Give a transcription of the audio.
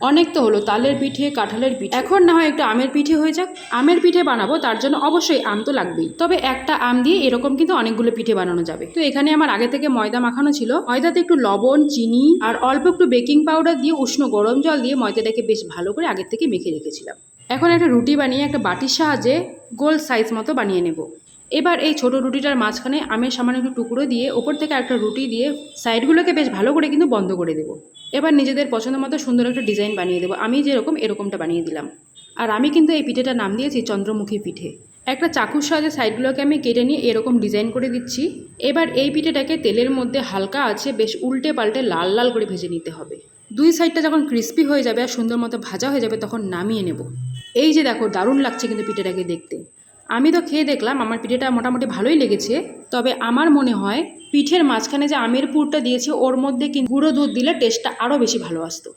অনেক তো হলো, তালের পিঠে, কাঁঠালের পিঠে। এখন না হয় একটু আমের পিঠে হয়ে যাক। আমের পিঠে বানাবো, তার জন্য অবশ্যই আম তো লাগবেই। তবে একটা আম দিয়ে এরকম কিন্তু অনেকগুলো পিঠে বানানো যাবে। তো এখানে আমার আগে থেকে ময়দা মাখানো ছিল। ময়দাতে একটু লবণ, চিনি আর অল্প একটু বেকিং পাউডার দিয়ে উষ্ণ গরম জল দিয়ে ময়দাটাকে বেশ ভালো করে আগের থেকে মেখে রেখেছিলাম। এখন একটা রুটি বানিয়ে একটা বাটির সাহায্যে গোল সাইজ মতো বানিয়ে নেব। এবার এই ছোট রুটিটার মাঝখানে আমের সামান্য একটু টুকরো দিয়ে, ওপর থেকে একটা রুটি দিয়ে সাইডগুলোকে বেশ ভালো করে কিন্তু বন্ধ করে দেবো। এবার নিজেদের পছন্দ মতো সুন্দর একটা ডিজাইন বানিয়ে দেবো। আমি যেরকম এরকমটা বানিয়ে দিলাম। আর আমি কিন্তু এই পিঠেটার নাম দিয়েছি চন্দ্রমুখী পিঠে। একটা চাকুর সাহায্যে সাইডগুলোকে আমি কেটে নিয়ে এরকম ডিজাইন করে দিচ্ছি। এবার এই পিঠেটাকে তেলের মধ্যে হালকা আছে, বেশ উল্টে পাল্টে লাল লাল করে ভেজে নিতে হবে। দুই সাইডটা যখন ক্রিস্পি হয়ে যাবে আর সুন্দর মতো ভাজা হয়ে যাবে তখন নামিয়ে নেব। এই যে দেখো, দারুণ লাগছে কিন্তু পিঠেটাকে দেখতে। আমি তো খেয়ে দেখলাম আমার পিঠেটা মোটামুটি ভালোই লেগেছে, তবে আমার মনে হয় পিঠের মাঝখানে যে আমের পুরটা দিয়েছে, ওর মধ্যে গুঁড়ো দুধ দিলে টেস্টটা আরও বেশি ভালো আসতো।